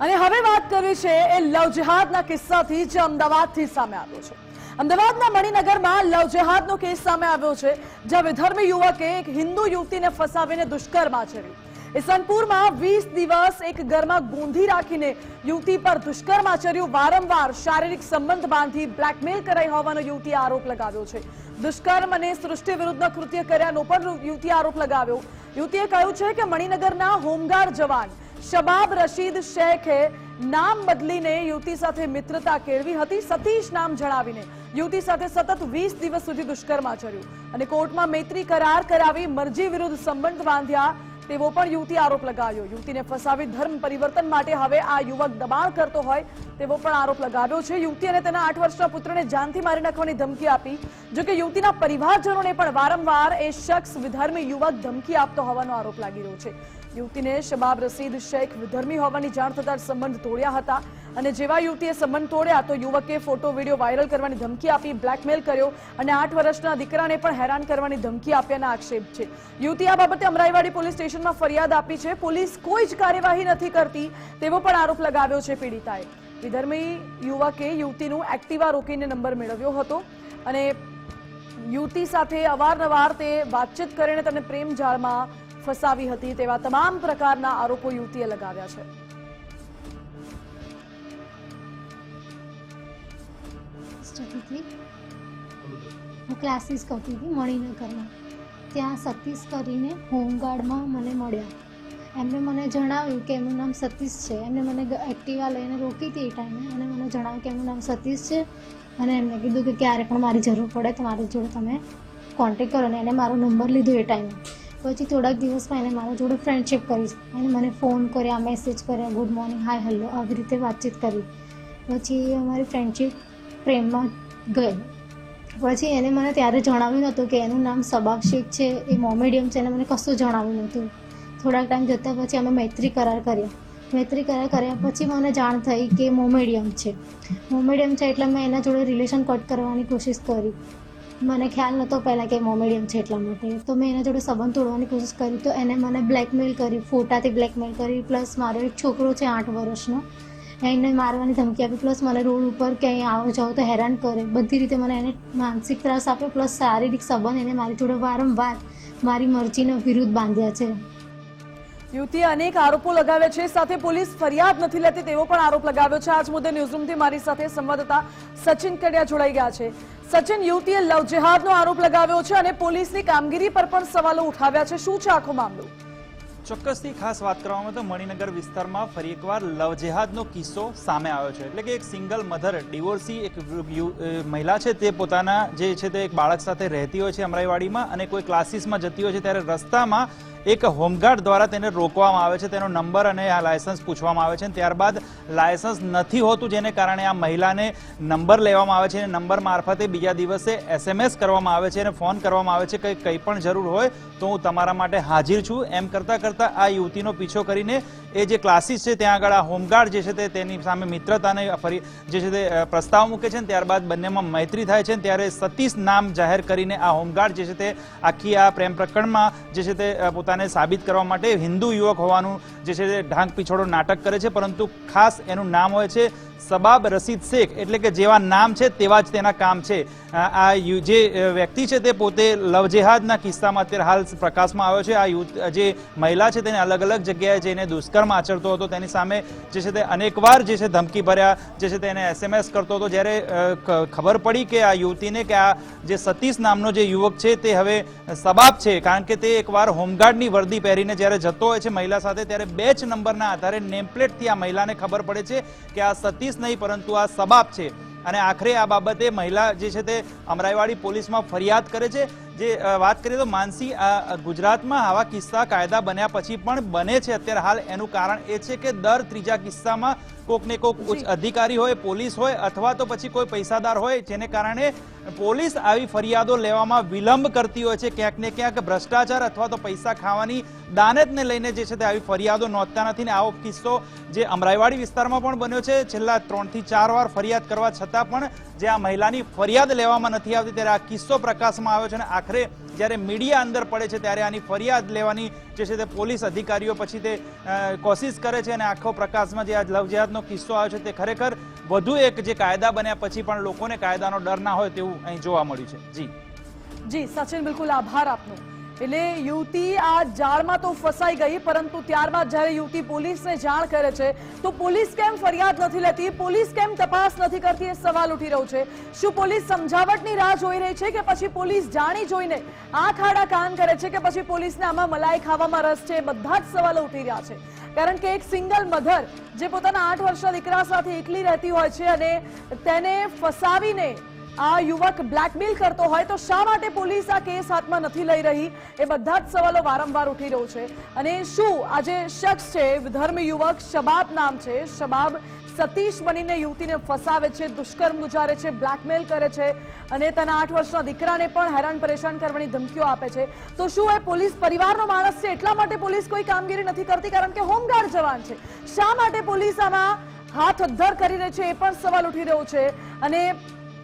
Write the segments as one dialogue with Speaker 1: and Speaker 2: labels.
Speaker 1: અને હવે વાત કરવી છે એ લવ કિસ્સાથી જે અમદાવાદથી સામે આવ્યો છે. અમદાવાદના મણિનગરમાં લવ કેસ સામે આવ્યો છે, જ્યાં વિધર્મી યુવકે એક હિન્દુ યુવતીને ફસાવીને દુષ્કર્મ આચર્યું ઇસનપુરમાં વીસ દિવસ એક ઘરમાં ગૂંધી રાખીને યુવતી પર દુષ્કર્મ આચર્યું વારંવાર શારીરિક સંબંધ બાંધી બ્લેકમેલ કરાઈ હોવાનો યુવતીએ આરોપ લગાવ્યો છે. દુષ્કર્મ અને સૃષ્ટિ વિરુદ્ધના કૃત્ય કર્યાનો પણ યુવતીએ આરોપ લગાવ્યો. યુવતીએ કહ્યું છે કે મણિનગરના હોમગાર્ડ જવાન શબાબ રશીદ શેખે નામ બદલીને યુવતી સાથે મિત્રતા કેળવી હતી. સતીશ નામ જણાવીને યુવતી સાથે સતત વીસ દિવસ સુધી દુષ્કર્મ આચર્યું. અને કોર્ટમાં મૈત્રી કરાર કરાવી મરજી વિરુદ્ધ સંબંધ બાંધ્યા તેવો પણ યુવતી આરોપ લગાવ્યો. યુવતીને ફસાવી ધર્મ પરિવર્તન માટે હવે આ યુવક દબાણ કરતો હોય તેવો પણ આરોપ લગાવ્યો છે. યુવતી અને તેના આઠ વર્ષના પુત્રને જાનથી મારી નાખવાની ધમકી આપી. જો કે યુવતીના પરિવારજનોને પણ વારંવાર એ શખ્સ વિધર્મી યુવક ધમકી આપતો હોવાનો આરોપ લાગી રહ્યો છે. યુવતીને શબાબ રસીદ શેખ વિધર્મી હોવાની જાણ થતાં સંબંધ તોડ્યા હતા. અને જેવા યુવતીએ સંબંધ તોડ્યા તો યુવકે ફોટો, વીડિયો વાયરલ કરવાની ધમકી આપી, બ્લેકમેલ કર્યો અને આઠ વર્ષના દીકરાને પણ હેરાન કરવાની ધમકી આપ્યાના આક્ષેપ છે. યુવતી આ બાબતે અમરાઈવાડી પોલીસ સ્ટેશનમાં ફરિયાદ આપી છે. પોલીસ કોઈ જ કાર્યવાહી નથી કરતી તેવો પણ આરોપ લગાવ્યો છે પીડિતાએ. વિધર્મી યુવકે યુવતીનું એક્ટિવા રોકીને નંબર મેળવ્યો હતો અને યુવતી સાથે અવારનવાર તે વાતચીત કરીને તેને પ્રેમ જાળમાં ફસાવી હતી તેવા તમામ પ્રકારના આરોપો યુવતીએ લગાવ્યા છે.
Speaker 2: હું ક્લાસીસ કરતી હતી મણિનગરમાં. ત્યાં સતીશ કરીને હોમગાર્ડમાં મને મળ્યા. એમણે મને જણાવ્યું કે એમનું નામ સતીશ છે. એમણે મને એક્ટિવા લઈને રોકી હતી એ ટાઈમે અને મને જણાવ્યું કે એમનું નામ સતીશ છે અને એમને કીધું કે ક્યારે પણ મારી જરૂર પડે તો મારી જોડે તમે કોન્ટેક કરો અને એને મારો નંબર લીધો એ ટાઈમે. પછી થોડાક દિવસમાં એને મારા જોડે ફ્રેન્ડશિપ કરી. એને મને ફોન કર્યા મેસેજ કર્યા ગુડ મોર્નિંગ હાય હલો આવી રીતે વાતચીત કરી. પછી અમારી ફ્રેન્ડશિપ પ્રેમમાં ગઈ. પછી એને મને ત્યારે જણાવ્યું નહોતું કે એનું નામ સબાબ શેખ છે, એ મોમેડિયમ છે, એને મને કશું જણાવ્યું નહોતું થોડાક ટાઈમ જતાં પછી અમે મૈત્રી કરાર કર્યા. મૈત્રી કરાર કર્યા પછી મને જાણ થઈ કે મોમેડિયમ છે. મોમેડિયમ છે એટલે મેં એના જોડે રિલેશન કટ કરવાની કોશિશ કરી. મને ખ્યાલ નહોતો પહેલાં કે મોમેડિયમ છે એટલા માટે. તો મેં એના જોડે સંબંધ તોડવાની કોશિશ કરી. તો એને મને બ્લેકમેલ કરી, ફોટાથી બ્લેકમેલ કરી. પ્લસ મારો એક છોકરો છે આઠ વર્ષનો. એને મારવાની ધમકી આપી. પ્લસ મને રોડ ઉપર ક્યાંય આવો જાઓ તો હેરાન કરે. બધી રીતે મને એને માનસિક ત્રાસ આપ્યો. પ્લસ શારીરિક સંબંધ એને મારી જોડે વારંવાર મારી મરજીના વિરુદ્ધ બાંધ્યા છે.
Speaker 1: યુવતીએ અનેક આરોપો લગાવ્યા છે. સાથે પોલીસ ફરિયાદ નથી લેતી તેવો પણ આરોપ લગાવ્યો છે. આજ મુદ્દે ન્યૂઝરૂમથી મારી સાથે સંવાદદાતા સચિન કડિયા જોડાઈ ગયા છે. સચિન, યુવતીએ લવ જેહાદનો આરોપ લગાવ્યો છે અને પોલીસની કામગીરી પર પણ સવાલો ઉઠાવ્યા છે. શું છે આખો મામલો?
Speaker 3: ચોક્કસથી ખાસ વાત કરવામાં તો મણિનગર વિસ્તારમાં ફરી એકવાર લવ જેહાદનો કિસ્સો સામે આવ્યો છે. એટલે કે એક સિંગલ મધર, ડિવોર્સી એક મહિલા છે, તે પોતાના જે છે તે એક બાળક સાથે રહેતી હોય છે અમરાઈવાડીમાં અને કોઈ ક્લાસીસમાં જતી હોય છે ત્યારે રસ્તામાં એક હોમગાર્ડ દ્વારા તેને રોકવામાં આવે છે. તેનો નંબર અને આ લાયસન્સ પૂછવામાં આવે છે ત્યારબાદ લાયસન્સ નથી હોતું જેને કારણે આ મહિલાને નંબર લેવામાં આવે છે અને નંબર મારફતે બીજા દિવસે એસએમએસ કરવામાં આવે છે અને ફોન કરવામાં આવે છે કે કંઈ પણ જરૂર હોય તો હું તમારા માટે હાજર છું. એમ કરતાં કરતાં આ યુવતીનો પીછો કરીને એ જે ક્લાસીસ છે, ત્યાં આગળ આ હોમગાર્ડ જે છે તેની સામે મિત્રતાને ફરી જે છે તે પ્રસ્તાવ મૂકે છે ત્યારબાદ બંનેમાં મૈત્રી થાય છે ત્યારે સતીશ નામ જાહેર કરીને આ હોમગાર્ડ જે છે તે આખી આ પ્રેમ પ્રકરણમાં જે છે તે પોતાને સાબિત કરવા માટે હિન્દુ યુવક હોવાનું જે છે તે ઢાંક પીછોડો નાટક કરે છે, પરંતુ ખાસ એનું નામ હોય છે સબાબ રસીદ શેખ, એટલે કે જેવા નામ છે તેવા જ તેના કામ છે. આ જે વ્યક્તિ છે તે પોતે લવજેહાદના કિસ્સામાં અત્યારે હાલ પ્રકાશમાં આવ્યો છે, આ જે મહિલા છે તેને અલગ અલગ જગ્યાએ જઈને દુષ્કર્મ આચરતો હતો. તેની સામે જે છે તે અનેકવાર જે છે ધમકી ભર્યા, જે છે તેને એસએમએસ કરતો હતો. જ્યારે ખબર પડી કે આ યુવતીને કે આ જે સતીશ નામનો જે યુવક છે તે હવે સબાબ છે, કારણ કે તે એકવાર હોમગાર્ડની વર્દી પહેરીને જ્યારે જતો હોય છે મહિલા સાથે, ત્યારે બે જ નંબરના આધારે નેમપ્લેટથી આ મહિલાને ખબર પડે છે કે આ સતીશ નહીં, પરંતુ આ સબાબ છે. અને આખરે આ બાબતે મહિલા જે છે તે અમરાઈવાડી પોલીસમાં ફરિયાદ કરે છે. જે વાત કરીએ તો માનસી ગુજરાતમાં આવા કિસ્સા કાયદા બન્યા પછી પણ બને છે. અત્યારે હાલ એનું કારણ એ છે કે દર ત્રીજા કિસ્સામાં કોક ને કોક ઉચ્ચ અધિકારી હોય પોલીસ હોય અથવા તો પછી કોઈ પૈસાદાર હોય જેને કારણે પોલીસ આવી ફરિયાદો લેવામાં વિલંબ કરતી હોય છે. ક્યાંક ને ક્યાંક ભ્રષ્ટાચાર અથવા તો પૈસા ખાવાની દાનતને લઈને જે છે તે આવી ફરિયાદો નોંધતા નથી. ને આવો કિસ્સો જે અમરાઈવાડી વિસ્તારમાં પણ બન્યો છે. છેલ્લા ત્રણથી ચાર વાર ફરિયાદ કરવા છતાં પણ જે આ મહિલાની ફરિયાદ લેવામાં નથી આવતી ત્યારે આ કિસ્સો પ્રકાશમાં આવ્યો છે. અને આખરે જ્યારે મીડિયા અંદર પડે છે ત્યારે આની ફરિયાદ લેવાની જે છે તે પોલીસ અધિકારીઓ પછી તે કોશિશ કરે છે. અને આખો પ્રકાશમાં જે આ લવ જેહાદનો કિસ્સો આવ્યો છે તે ખરેખર વધુ એક જે કાયદા બન્યા પછી પણ લોકોને કાયદાનો ડર ના હોય તેવું અહીં જોવા મળ્યું છે. જી.
Speaker 1: જી, સચિન, બિલકુલ આભાર આપનો. એટલે યુવતી આ જાળમાં તો ફસાઈ ગઈ, પરંતુ ત્યારબાદ જ્યારે યુવતી પોલીસને જાણ કરે છે, તો પોલીસ કેમ ફરિયાદ નથી લેતી? પોલીસ કેમ તપાસ નથી કરતી? એ સવાલ ઉઠી રહ્યો છે. શું પોલીસ સમજાવટની રાહ જોઈ રહી છે કે પછી પોલીસ જાણી જોઈને આ ખાડા કાન કરે છે કે પછી પોલીસને આમાં મલાઈ ખાવામાં રસ છે? બધા જ સવાલો ઉઠી રહ્યા છે. કારણ કે એક સિંગલ મધર જે પોતાના આઠ વર્ષના દીકરા સાથે એકલી રહેતી હોય છે અને તેને ફસાવીને આ યુવક બ્લેકમેલ કરતો હોય તો શા માટે પોલીસ આ કેસ હાથમાં નથી લઈ રહી? એ બધા જ સવાલો વારંવાર ઉઠી રહ્યો છે. અને શું આ જે શખ્સ છે વિધર્મ યુવક શબાબ નામ છે. શબાબ સતીશ બનીને યુવતીને ફસાવે છે, દુષ્કર્મ ગુજારે છે, બ્લેકમેલ કરે છે અને તેના આઠ વર્ષના દીકરાને પણ હેરાન પરેશાન કરવાની ધમકીઓ આપે છે. તો શું એ પોલીસ પરિવારનો માણસ છે? એટલા માટે પોલીસ કોઈ કામગીરી નથી કરતી કારણ કે હોમગાર્ડ જવાન છે. શા માટે પોલીસ આમાં હાથ અધ્ધર કરી રહી છે એ પણ સવાલ ઉઠી રહ્યો છે. અને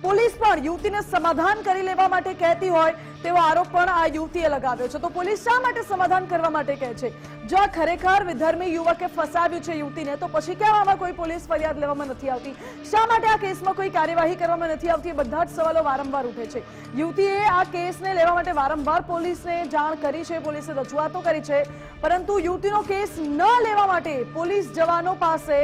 Speaker 1: પોલીસ પણ યુવતીને સમાધાન કરી લેવા માટે કહેતી હોય તેવો આરોપ પણ આ યુવતીએ લગાવ્યો છે. તો પોલીસ શા માટે સમાધાન કરવા માટે કહે છે? જો ખરેખર વિધર્મી યુવકે ફસાવ્યું છે યુવતીને, તો પછી કેમ આમાં કોઈ પોલીસ ફરિયાદ લેવામાં નથી આવતી? શા માટે આ કેસમાં કોઈ કાર્યવાહી કરવામાં નથી આવતી? બધા જ સવાલો વારંવાર ઉઠે છે. યુવતીએ આ કેસને લેવા માટે વારંવાર પોલીસને જાણ કરી છે, પોલીસે રજૂઆતો કરી છે, પરંતુ યુવતીનો કેસ ન લેવા માટે પોલીસ જવાનો પાસે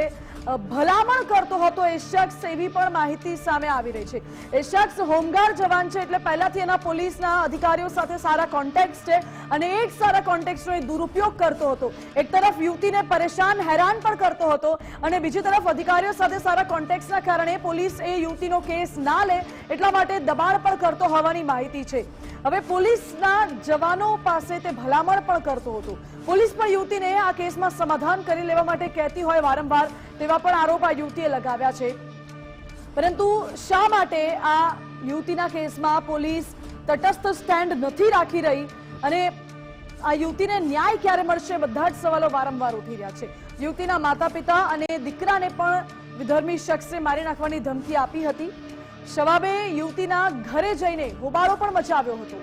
Speaker 1: ભલામણ કરતો હતો એ શખ્સ એવી પણ માહિતી સામે આવી રહી છે. એ શખ્સ હોમગાર્ડ જવાન છે એટલે પહેલાથી એના પોલીસના અધિકારીઓ સાથે સારા કોન્ટેક્ટ છે અને એ જ સારા કોન્ટેક્ટનો એ દુરુપયોગ કરતો હતો. એક તરફ યુવતીને પરેશાન, હેરાન પણ કરતો હતો અને બીજી તરફ અધિકારીઓ સાથે સારા કોન્ટેક્ટના કારણે પોલીસ એ યુવતીનો કેસ ના લે એટલા માટે દબાણ પણ કરતો હોવાની માહિતી છે. હવે પોલીસના જવાનો પાસે તે ભલામણ પણ કરતો હતો. પોલીસ પણ યુવતીને આ કેસમાં સમાધાન કરી લેવા માટે કહેતી હોય વારંવાર તેવા પણ આરોપ આ યુવતીએ લગાવ્યા છે. પરંતુ શા માટે આ યુવતીના કેસમાં પોલીસ તટસ્થ સ્ટેન્ડ નથી રાખી રહી અને આ યુવતીને ન્યાય ક્યારે મળશે બધા જ સવાલો વારંવાર ઉઠી રહ્યા છે. યુવતીના માતા પિતા અને દીકરાને પણ વિધર્મી શખ્સે મારી નાખવાની ધમકી આપી હતી. શવાબે યુવતીના ઘરે જઈને હોબાળો પણ મચાવ્યો હતો.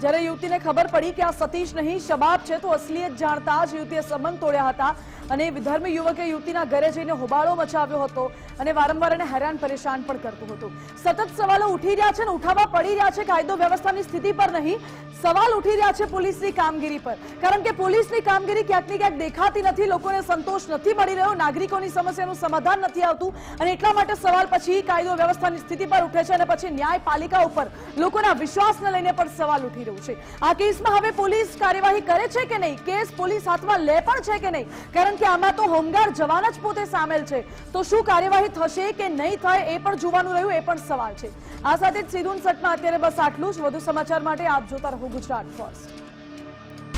Speaker 1: જ્યારે યુવતીને ખબર પડી કે આ સતીશ નહીં, શબાબ છે, તો અસલિયત જાણતા જ યુવતીએ સંબંધ તોડ્યા હતા. અને વિધર્મી યુવકે યુવતીના ઘરે જઈને હોબાળો મચાવ્યો હતો અને વારંવાર એને હેરાન પરેશાન પણ કરતું હતું. સતત સવાલો ઉઠી રહ્યા છે અને ઉઠાવવા પડી રહ્યા છે, કાયદો વ્યવસ્થાની સ્થિતિ પર નહીં. સવાલ ઉઠી રહ્યા છે પોલીસની કામગીરી પર. કારણ કે પોલીસની કામગીરી ક્યાંકની ક્યાંક દેખાતી નથી, લોકોને સંતોષ નથી મળી રહ્યો, નાગરિકોની સમસ્યાનું સમાધાન નથી આવતું અને એટલા માટે સવાલ પછી કાયદો વ્યવસ્થાની સ્થિતિ પર ઉઠે છે અને પછી ન્યાયપાલિકા ઉપર લોકોના વિશ્વાસને લઈને પણ સવાલ ઉઠી રહ્યું છે. આ કેસમાં હવે પોલીસ કાર્યવાહી કરે છે કે નહીં? કેસ પોલીસ હાથમાં લે પણ છે કે નહીં? કારણ કે આમાં તો હોમગાર્ડ જવાન જ પોતે સામેલ છે. તો શું કાર્યવાહી થશે કે નહીં થાય એ પણ જોવાનું રહ્યું, એ પણ સવાલ છે. આ સાથે જ સીધું સટમાં અત્યારે બસ આટલું જ. વધુ સમાચાર માટે આપ જોતા રહો ગુજરાત ફર્સ્ટ.